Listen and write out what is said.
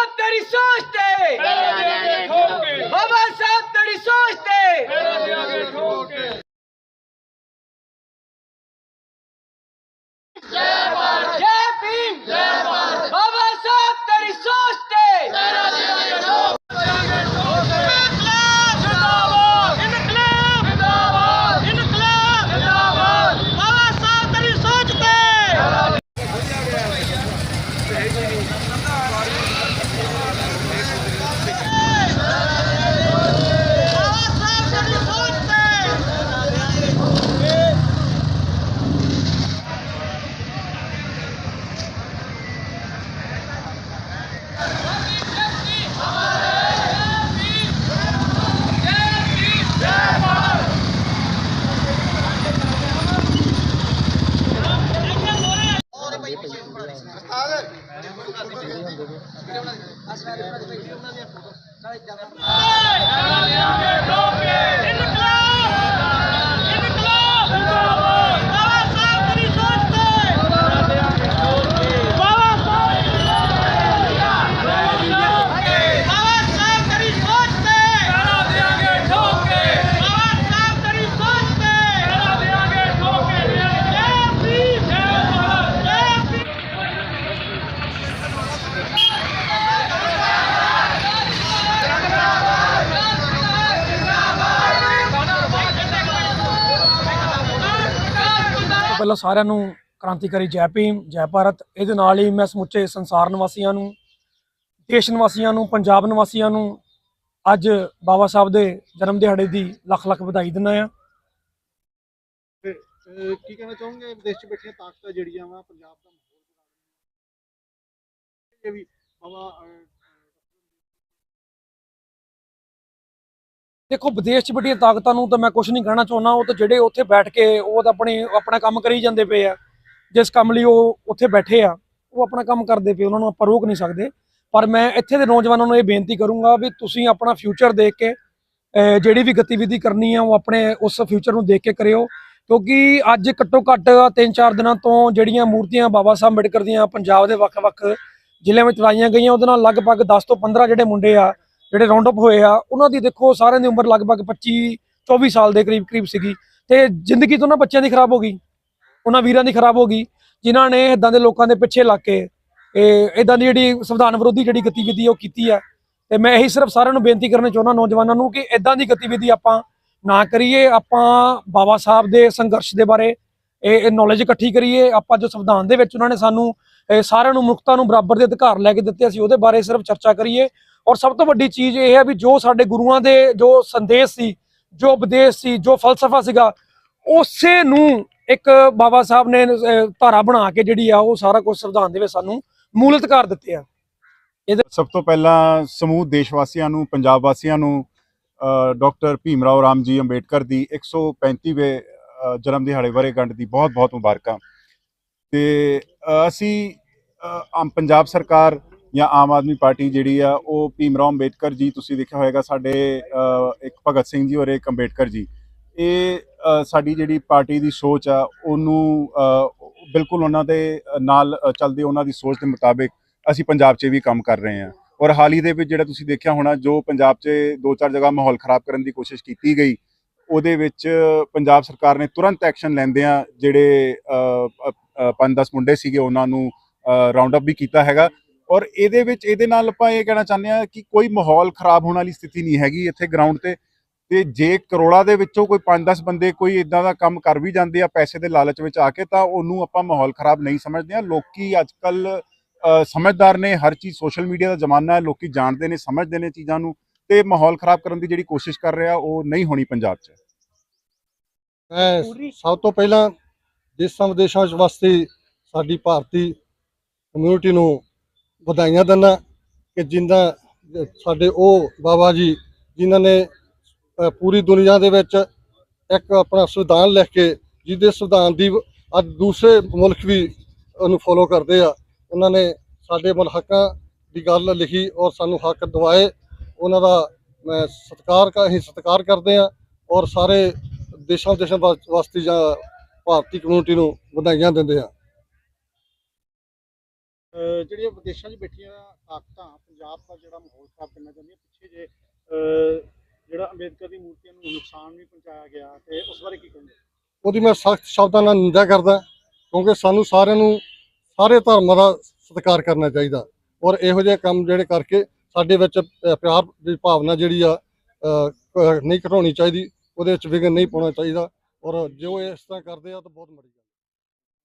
સાહેબ તેરી સોચ દે બાબા સાહેબ તેરી સોચ દે ਆਸਰਾ ਦੇ ਨਾਲ ਦੇ ਨਾਲ ਦੀਆਂ ਫੋਟੋ ਕਾਲੇ ਜਾਣਾ ਪਹਿਲਾਂ ਸਾਰਿਆਂ ਨੂੰ ਕ੍ਰਾਂਤੀਕਾਰੀ ਜੈ ਭੀਮ, ਜੈ ਭਾਰਤ। ਇਹਦੇ ਨਾਲ ਹੀ ਮੈਂ ਸਮੁੱਚੇ ਸੰਸਾਰ ਨਿਵਾਸੀਆਂ ਨੂੰ, ਦੇਸ਼ ਨਿਵਾਸੀਆਂ ਨੂੰ, ਪੰਜਾਬ ਨਿਵਾਸੀਆਂ ਨੂੰ ਅੱਜ ਬਾਬਾ ਸਾਹਿਬ ਦੇ ਜਨਮ ਦਿਹਾੜੇ ਦੀ ਲੱਖ ਲੱਖ ਵਧਾਈ ਦਿੰਦਾ ਆ ਕੀ ਕਹਿਣਾ ਚਾਹੋਗੇ? ਵਿਦੇਸ਼ 'ਚ ਬੈਠੀਆਂ ਤਾਕਤਾਂ ਜਿਹੜੀਆਂ ਵਾ, ਪੰਜਾਬ ਦਾ ਮਾਹੌਲ ਇਹ ਵੀ ਬਾਬਾ ਦੇਖੋ, ਵਿਦੇਸ਼ 'ਚ ਵੱਡੀਆਂ ਤਾਕਤਾਂ ਨੂੰ ਤਾਂ ਮੈਂ ਕੁਝ ਨਹੀਂ ਕਹਿਣਾ ਚਾਹੁੰਦਾ। ਉਹ ਤਾਂ ਜਿਹੜੇ ਉੱਥੇ ਬੈਠ ਕੇ ਉਹ ਤਾਂ ਆਪਣੇ, ਆਪਣਾ ਕੰਮ ਕਰੀ ਜਾਂਦੇ ਪਏ ਆ। ਜਿਸ ਕੰਮ ਲਈ ਉਹ ਉੱਥੇ ਬੈਠੇ ਆ, ਉਹ ਆਪਣਾ ਕੰਮ ਕਰਦੇ ਪਏ, ਉਹਨਾਂ ਨੂੰ ਆਪਾਂ ਰੋਕ ਨਹੀਂ ਸਕਦੇ। ਪਰ ਮੈਂ ਇੱਥੇ ਦੇ ਨੌਜਵਾਨਾਂ ਨੂੰ ਇਹ ਬੇਨਤੀ ਕਰੂੰਗਾ ਵੀ ਤੁਸੀਂ ਆਪਣਾ ਫਿਊਚਰ ਦੇਖ ਕੇ ਜਿਹੜੀ ਵੀ ਗਤੀਵਿਧੀ ਕਰਨੀ ਆ, ਉਹ ਆਪਣੇ ਉਸ ਫਿਊਚਰ ਨੂੰ ਦੇਖ ਕੇ ਕਰਿਓ। ਕਿਉਂਕਿ ਅੱਜ ਘੱਟੋ ਘੱਟ 3-4 ਦਿਨਾਂ ਤੋਂ ਜਿਹੜੀਆਂ ਮੂਰਤੀਆਂ ਬਾਬਾ ਸਾਹਿਬ ਅੰਬੇਡਕਰ ਦੀਆਂ ਪੰਜਾਬ ਦੇ ਵੱਖ-ਵੱਖ ਜ਼ਿਲ੍ਹਿਆਂ ਵਿੱਚ ਲਾਈਆਂ ਗਈਆਂ, ਉਹਦੇ ਨਾਲ ਲਗਭਗ 10 ਤੋਂ 15 ਜਿਹੜੇ ਮੁੰਡੇ ਆ ਜਿਹੜੇ ਰਾਉਂਡ ਅਪ ਹੋਏ ਆ, ਉਹਨਾਂ ਦੀ ਦੇਖੋ ਸਾਰਿਆਂ ਦੀ ਉਮਰ ਲਗਭਗ 25 24 ਸਾਲ ਦੇ ਕਰੀਬ ਕਰੀਬ ਸੀਗੀ। ਤੇ ਜ਼ਿੰਦਗੀ ਤੋਂ ਨਾ ਬੱਚਿਆਂ ਦੀ ਖਰਾਬ ਹੋ ਗਈ। ਉਹਨਾਂ ਵੀਰਾਂ ਦੀ ਖਰਾਬ ਹੋ ਗਈ, ਜਿਨ੍ਹਾਂ ਨੇ ਇਦਾਂ ਦੇ ਲੋਕਾਂ ਦੇ ਪਿੱਛੇ ਲੱਗ ਕੇ ਇਹ ਇਦਾਂ ਦੀ ਜਿਹੜੀ ਸੰਵਿਧਾਨ ਵਿਰੋਧੀ ਜਿਹੜੀ ਗਤੀਵਿਧੀ ਉਹ ਕੀਤੀ ਆ। ਤੇ ਮੈਂ ਇਹੀ ਸਿਰਫ ਸਾਰਿਆਂ ਨੂੰ ਬੇਨਤੀ ਕਰਨਾ ਚਾਹੁੰਦਾ ਨੌਜਵਾਨਾਂ ਨੂੰ ਕਿ ਇਦਾਂ ਦੀ ਗਤੀਵਿਧੀ ਆਪਾਂ ਨਾ ਕਰੀਏ। ਆਪਾਂ ਬਾਬਾ ਸਾਹਿਬ ਦੇ ਸੰਘਰਸ਼ ਦੇ ਬਾਰੇ ਇਹ ਨੌਲੇਜ ਇਕੱਠੀ ਕਰੀਏ। ਆਪਾਂ ਜੋ ਸੰਵਿਧਾਨ ਦੇ ਵਿੱਚ ਉਹਨਾਂ ਨੇ ਸਾਨੂੰ, ਇਹ ਸਾਰਿਆਂ ਨੂੰ ਮੁਕਤਾਂ ਨੂੰ ਬਰਾਬਰ ਦੇ ਅਧਿਕਾਰ ਲੈ ਕੇ ਦਿੱਤੇ, ਅਸੀਂ ਉਹਦੇ ਬਾਰੇ ਸਿਰਫ ਚਰਚਾ ਕਰੀਏ। ਔਰ ਸਭ ਤੋਂ ਵੱਡੀ ਚੀਜ਼ ਇਹ ਹੈ ਵੀ ਜੋ ਸਾਡੇ ਗੁਰੂਆਂ ਦੇ ਜੋ ਸੰਦੇਸ਼ ਸੀ ਜੋ ਉਪਦੇਸ਼ ਸੀ ਜੋ ਫਲਸਫਾ ਸੀਗਾ ਉਸੇ ਨੂੰ ਇੱਕ ਬਾਬਾ ਸਾਹਿਬ ਨੇ ਧਾਰਾ ਬਣਾ ਕੇ ਜਿਹੜੀ ਆ ਉਹ ਸਾਰਾ ਕੁਝ ਸੰਵਿਧਾਨ ਦੇ ਵਿੱਚ ਸਾਨੂੰ ਮੂਲਤ ਕਰ ਦਿੱਤੇ ਆ। ਸਭ ਤੋਂ ਪਹਿਲਾਂ ਸਮੂਹ ਦੇਸ਼ ਵਾਸੀਆਂ ਨੂੰ ਪੰਜਾਬ ਵਾਸੀਆਂ ਨੂੰ ਡਾਕਟਰ ਭੀਮ ਰਾਓ ਰਾਮ ਜੀ ਅੰਬੇਡਕਰ ਦੀ 135ਵੇਂ ਅ, ਜਨਮ ਦਿਹਾੜੇ ਵਰ੍ਹੇਗੰਢ ਦੀ ਬਹੁਤ-ਬਹੁਤ ਮੁਬਾਰਕਾਂ। ਤੇ ਅਸੀਂ ਪੰਜਾਬ ਸਰਕਾਰ ਜਾਂ ਆਮ ਆਦਮੀ ਪਾਰਟੀ ਜਿਹੜੀ ਆ, ਉਹ ਭੀਮ ਰਾਓ ਅੰਬੇਡਕਰ ਜੀ, ਤੁਸੀਂ ਦੇਖਿਆ ਹੋਵੇਗਾ ਸਾਡੇ ਇੱਕ ਭਗਤ ਸਿੰਘ ਜੀ ਔਰ ਇੱਕ ਅੰਬੇਡਕਰ ਜੀ। ਇਹ ਸਾਡੀ ਜਿਹੜੀ ਪਾਰਟੀ ਦੀ ਸੋਚ ਆ, ਉਹਨੂੰ ਬਿਲਕੁਲ ਉਹਨਾਂ ਦੇ ਨਾਲ ਚੱਲਦੇ ਉਹਨਾਂ ਦੀ ਸੋਚ ਦੇ ਮੁਤਾਬਿਕ ਅਸੀਂ ਪੰਜਾਬ 'ਚ ਵੀ ਕੰਮ ਕਰ ਰਹੇ ਹਾਂ। ਔਰ ਹਾਲ ਹੀ ਦੇ ਵਿੱਚ ਜਿਹੜਾ ਤੁਸੀਂ ਦੇਖਿਆ ਹੋਣਾ, ਜੋ ਪੰਜਾਬ 'ਚ ਦੋ ਚਾਰ ਜਗ੍ਹਾ ਮਾਹੌਲ ਖਰਾਬ ਕਰਨ ਦੀ ਕੋਸ਼ਿਸ਼ ਕੀਤੀ ਗਈ, ਉਹਦੇ ਵਿੱਚ ਪੰਜਾਬ ਸਰਕਾਰ ਨੇ ਤੁਰੰਤ ਐਕਸ਼ਨ ਲੈਂਦਿਆਂ ਜਿਹੜੇ 5-10 ਮੁੰਡੇ ਸੀਗੇ, ਉਹਨਾਂ ਨੂੰ ਰਾਉਂਡ ਅਪ ਵੀ ਕੀਤਾ ਹੈਗਾ। ਔਰ ਇਹਦੇ ਵਿੱਚ ਇਹਦੇ ਨਾਲ ਆਪਾਂ ਇਹ ਕਹਿਣਾ ਚਾਹੁੰਦੇ ਹਾਂ ਕਿ ਕੋਈ ਮਾਹੌਲ ਖਰਾਬ ਹੋਣ ਵਾਲੀ ਸਥਿਤੀ ਨਹੀਂ ਹੈਗੀ ਇੱਥੇ ਗਰਾਊਂਡ ਤੇ। ਤੇ ਜੇ ਕਰੋੜਾਂ ਦੇ ਵਿੱਚੋਂ ਕੋਈ 5-10 ਬੰਦੇ ਕੋਈ ਇਦਾਂ ਦਾ ਕੰਮ ਕਰ ਵੀ ਜਾਂਦੇ ਆ ਪੈਸੇ ਦੇ ਲਾਲਚ ਵਿੱਚ ਆ ਕੇ ਤਾਂ ਉਹਨੂੰ ਆਪਾਂ ਮਾਹੌਲ ਖਰਾਬ ਨਹੀਂ ਸਮਝਦੇ ਆ ਲੋਕੀ ਅੱਜਕੱਲ ਅ, ਸਮਝਦਾਰ ਨੇ ਹਰ ਚੀਜ਼ ਸੋਸ਼ਲ ਮੀਡੀਆ ਦਾ ਜ਼ਮਾਨਾ ਹੈ ਲੋਕੀ ਜਾਣਦੇ ਨੇ ਸਮਝਦੇ ਨੇ ਚੀਜ਼ਾਂ ਨੂੰ। ਤੇ ਮਾਹੌਲ ਖਰਾਬ ਕਰਨ ਦੀ ਜਿਹੜੀ ਕੋਸ਼ਿਸ਼ ਕਰ ਰਿਹਾ ਉਹ ਨਹੀਂ ਹੋਣੀ ਪੰਜਾਬ 'ਚ। ਮੈਂ ਸਭ ਤੋਂ ਪਹਿਲਾਂ ਦੇਸ਼ਾਂ ਵਿਦੇਸ਼ਾਂ ਵਿੱਚ ਵਸਦੀ ਸਾਡੀ ਭਾਰਤੀ ਕਮਿਊਨਿਟੀ ਨੂੰ ਵਧਾਈਆਂ ਦਿੰਦਾ ਕਿ ਜਿੰਦਾ ਸਾਡੇ ਉਹ ਬਾਬਾ ਜੀ ਜਿਨ੍ਹਾਂ ਨੇ ਪੂਰੀ ਦੁਨੀਆ ਦੇ ਵਿੱਚ ਇੱਕ ਆਪਣਾ ਸੰਵਿਧਾਨ ਲਿਖ ਕੇ ਜਿਹਦੇ ਸੰਵਿਧਾਨ ਦੀ ਅੱਜ ਦੂਸਰੇ ਮੁਲਕ ਵੀ ਉਹਨੂੰ ਫੋਲੋ ਕਰਦੇ ਆ। ਉਹਨਾਂ ਨੇ ਸਾਡੇ ਮੁਲ ਦੀ ਗੱਲ ਲਿਖੀ ਔਰ ਸਾਨੂੰ ਹੱਕ ਦਿਵਾਏ। ਉਹਨਾਂ ਦਾ ਮੈਂ ਸਤਿਕਾਰ ਕਰ ਅਸੀਂ ਸਤਿਕਾਰ ਕਰਦੇ ਆ ਔਰ ਸਾਰੇ ਦੇਸ਼ਾਂ ਦੇਸ਼ਾਂ ਵਾਸ- ਵਾਸਤੇ ਜਾਂ ਭਾਰਤੀ ਕਮਿਊਨਿਟੀ ਨੂੰ ਵਧਾਈਆਂ ਦਿੰਦੇ ਆ ਜਿਹੜੀਆਂ ਵਿਦੇਸ਼ਾਂ 'ਚ ਬੈਠੀਆਂ ਤਾਕਤਾਂ, ਪੰਜਾਬ ਦਾ ਜਿਹੜਾ ਮਾਹੌਲ ਖਰਾਬ ਕਰਨਾ ਚਾਹੁੰਦੀਆਂ, ਪਿੱਛੇ ਜੇ ਜਿਹੜਾ ਅੰਬੇਦਕਰ ਦੀ ਮੂਰਤੀਆਂ ਨੂੰ ਨੁਕਸਾਨ ਵੀ ਪਹੁੰਚਾਇਆ ਗਿਆ, ਤੇ ਉਸ ਬਾਰੇ ਕੀ ਕਹਿੰਦੇ ਉਹਦੀ ਮੈਂ ਸਖਤ ਸ਼ਬਦਾਂ ਨਾਲ ਨਿੰਦਾ ਕਰਦਾ, ਕਿਉਂਕਿ ਸਾਨੂੰ ਸਾਰਿਆਂ ਨੂੰ, ਸਾਰੇ ਧਰਮਾਂ ਦਾ ਸਤਿਕਾਰ ਕਰਨਾ ਚਾਹੀਦਾ। ਔਰ ਇਹੋ ਜਿਹੇ ਕੰਮ ਜਿਹੜੇ ਕਰਕੇ ਸਾਡੇ ਵਿੱਚ ਪਿਆਰ ਦੀ ਭਾਵਨਾ ਜਿਹੜੀ ਆ ਨਹੀਂ ਘਟਾਉਣੀ ਚਾਹੀਦੀ, ਉਹਦੇ ਵਿੱਚ ਵਿਘਨ ਨਹੀਂ ਪਾਉਣਾ ਚਾਹੀਦਾ। ਔਰ ਜੋ ਇਸ ਤਰ੍ਹਾਂ ਕਰਦੇ ਆ ਤਾਂ ਬਹੁਤ ਮਾੜੀ ਗੱਲ